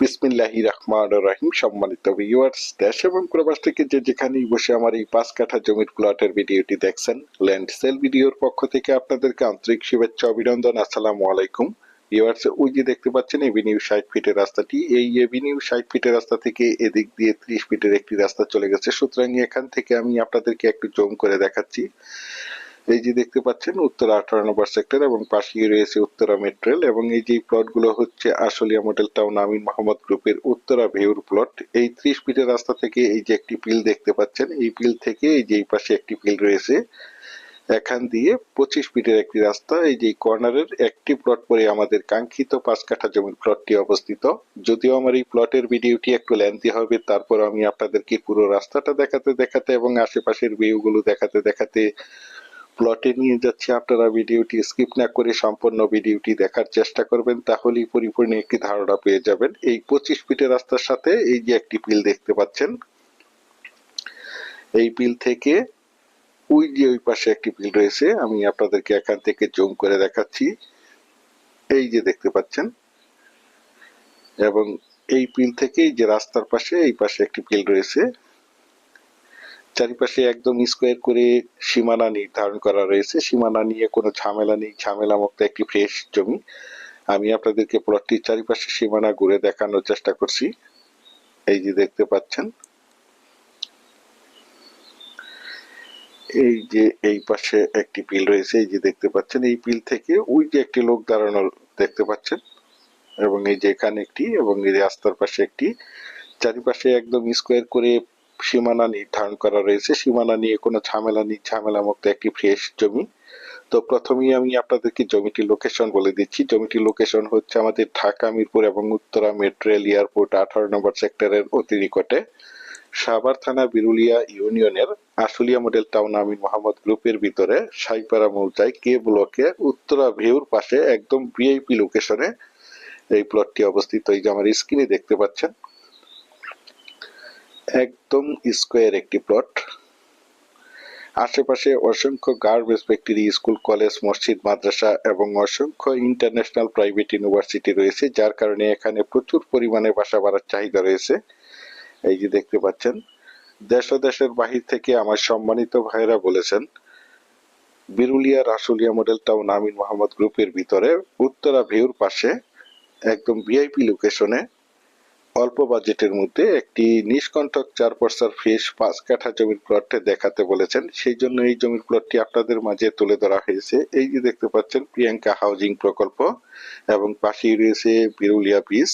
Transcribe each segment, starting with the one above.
বিসমিল্লাহি রহমান রাহিম। সম্মানিত ভিউয়ার্স দেশ এবং প্রবাস থেকে যে যেখানেই বসে আমার এই পাঁচ কাঠা জমির প্লটের ভিডিওটি দেখছেন ল্যান্ড সেল ভিডিওর পক্ষ থেকে আপনাদেরকে আন্তরিক শুভেচ্ছা, অভিনন্দন, আসসালামু আলাইকুম। ভিউয়ার্স ওই যে দেখতে পাচ্ছেন এভিনিউ ষাট ফিটের রাস্তাটি। এই এভিনিউ ষাট ফিটের রাস্তা থেকে এদিক দিয়ে ত্রিশ ফিটের একটি রাস্তা চলে গেছে। সুতরাং এখান থেকে আমি আপনাদেরকে একটু জম করে দেখাচ্ছি। এই যে দেখতে পাচ্ছেন, উত্তরা আঠারো নম্বর সেক্টর এবং পাশেই রয়েছে উত্তরা মেট্রেল এবং এই যে প্লটগুলো হচ্ছে আশুলিয়া মডেল টাউন আমিন মোহাম্মদ গ্রুপের উত্তরা ভিউর প্লট এই ত্রিশ ফিটের রাস্তা থেকে এই যে একটি পিল দেখতে পাচ্ছেন, এই পিল থেকে এই যে এই পাশে একটি পিল রয়েছে। এখান দিয়ে পঁচিশ ফিটের একটি রাস্তা, এই যে কর্নারের একটি প্লট পরে আমাদের কাঙ্ক্ষিত পাঁচ কাঠা জমির প্লটটি অবস্থিত। যদিও আমার এই প্লটের ভিডিওটি একটু লেন্থি হবে, তারপর আমি আপনাদেরকে পুরো রাস্তাটা দেখাতে দেখাতে এবং আশেপাশের ভিউগুলো দেখাতে দেখাতে প্লটে নিয়ে যাচ্ছি, আপনারা ভিডিওটি স্কিপ না করে সম্পূর্ণ ভিডিওটি দেখার চেষ্টা করবেন, তাহলেই পরিপূর্ণ একটি ধারণা পেয়ে যাবেন। এই পঁচিশ ফিটের রাস্তার সাথে এই যে একটি পিল দেখতে পাচ্ছেন, এই পিল থেকে ওই যে ওই পাশে একটি পিল রয়েছে, আমি আপনাদেরকে এখান থেকে জুম করে দেখাচ্ছি। এই যে দেখতে পাচ্ছেন, এবং এই পিল থেকে যে রাস্তার পাশে এই পাশে একটি পিল রয়েছে চারিপাশে একদম স্কোয়ার করে সীমানা নির্ধারণ করা রয়েছে। সীমানা নিয়ে কোনো ঝামেলা নেই। ঝামেলা মুক্ত একটি ফ্রেশ জমি। আমি আপনাদেরকে প্লটটির চারিপাশে সীমানা ঘুরে দেখানোর চেষ্টা করছি। এই যে দেখতে পাচ্ছেন। এই যে এই পাশে একটি পিল রয়েছে। এই যে দেখতে পাচ্ছেন, এই পিল থেকে ওই যে একটি লোক দাঁড়ানো দেখতে পাচ্ছেন এবং এই যে এখানে একটি এবং এই রাস্তার পাশে একটি। চারিপাশে একদম স্কোয়ার করে সীমানা নির্ধারণ করা রয়েছে। সীমানা নিয়ে কোনো ঝামেলা নেই। ঝামেলা মুক্ত একটি ফ্রেশ জমি। তো প্রথমেই আমি আপনাদেরকে জমিটির লোকেশন বলে দিচ্ছি। জমিটির লোকেশন হচ্ছে আমাদের ঢাকা, মিরপুর এবং উত্তরা মেট্রো রেল এয়ারপোর্ট আঠারো নম্বর সেক্টরের অতি নিকটে সাভার থানা বিরুলিয়া ইউনিয়নের আশুলিয়া মডেল টাউন আমিন মোহাম্মদ গ্রুপের ভিতরে সাইপাড়া মৌজায় কে ব্লকে উত্তরা ভিউর পাশে একদম ভিআইপি লোকেশনে এই প্লটটি অবস্থিত। এই যে আমার স্ক্রিনে দেখতে পাচ্ছেন। একদম স্কোয়ার একটি প্লট। আশেপাশে অসংখ্য গার্মেন্টস ফ্যাক্টরি স্কুল, কলেজ, মসজিদ, মাদ্রাসা এবং অসংখ্য ইন্টারন্যাশনাল প্রাইভেট ইউনিভার্সিটি রয়েছে, যার কারণে এখানে প্রচুর পরিমাণে বাসা বাড়ার চাহিদা রয়েছে। এই যে দেখতে পাচ্ছেন, দেশ ও দেশের বাহির থেকে আমার সম্মানিত ভাইরা বলেছেন বিরুলিয়ার রাসুলিয়া মডেল টাউন আমিন মোহাম্মদ গ্রুপের ভিতরে উত্তরা ভিউর পাশে একদম ভিআইপি লোকেশনে অল্প বাজেটের মধ্যে একটি নিষ্কণ্ঠক চার পর্সার ফ্রেশ পাঁচ কাঠা জমির প্লটে দেখাতে বলেছেন। সেই জন্য এই জমির প্লটটি আপনাদের মাঝে তুলে ধরা হয়েছে। এই যে দেখতে পাচ্ছেন, প্রিয়াঙ্কা হাউজিং প্রকল্প এবং পাশেই রয়েছে বিরুলিয়া বিচ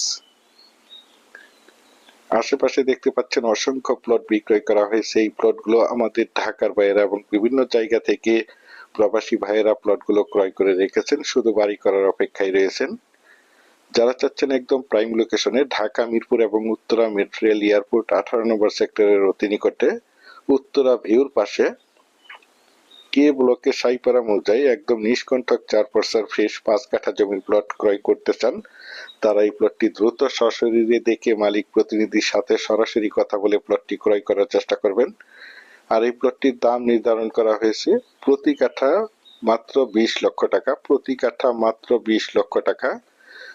আশেপাশে দেখতে পাচ্ছেন, অসংখ্য প্লট বিক্রয় করা হয়েছে। এই প্লটগুলো আমাদের ঢাকার বাইরে এবং বিভিন্ন জায়গা থেকে প্রবাসী ভাইয়েরা প্লটগুলো ক্রয় করে রেখেছেন। শুধু বাড়ি করার অপেক্ষায় রয়েছেন। যারা চাচ্ছেন একদম প্রাইম লোকেশনে ঢাকা, মিরপুর এবং উত্তরা মেট্রো রেল এয়ারপোর্ট আঠারো নম্বর সেক্টরের অতি নিকটে উত্তরা ভিউর পাশে কে ব্লকে সাইপাড়া মৌজায় একদম নিষ্কণ্ঠক চার পর্সার ফ্রেশ পাঁচ কাঠা জমির প্লট ক্রয় করতে চান, তারা এই প্লটটি দ্রুত সশরীরে দেখে মালিক প্রতিনিধির সাথে সরাসরি কথা বলে প্লটটি ক্রয় করার চেষ্টা করবেন। আর এই প্লটটির দাম নির্ধারণ করা হয়েছে প্রতি কাঠা মাত্র বিশ লক্ষ টাকা, প্রতি কাঠা মাত্র বিশ লক্ষ টাকা।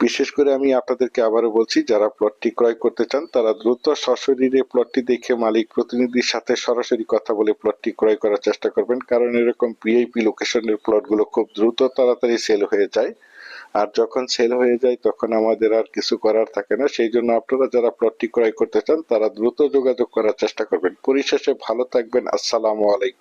বিশেষ করে আমি আপনাদেরকে আবারও বলছি, যারা প্লটটি ক্রয় করতে চান, তারা দ্রুত সশরীরে প্লটটি দেখে মালিক প্রতিনিধির সাথে সরাসরি কথা বলে প্লটটি ক্রয় করার চেষ্টা করবেন। কারণ এরকম ভিআইপি লোকেশনের প্লটগুলো খুব দ্রুত তাড়াতাড়ি সেল হয়ে যায়। আর যখন সেল হয়ে যায়, তখন আমাদের আর কিছু করার থাকে না। সেই জন্য আপনারা যারা প্লটটি ক্রয় করতে চান, তারা দ্রুত যোগাযোগ করার চেষ্টা করবেন। পরিশেষে ভালো থাকবেন। আসসালামু আলাইকুম।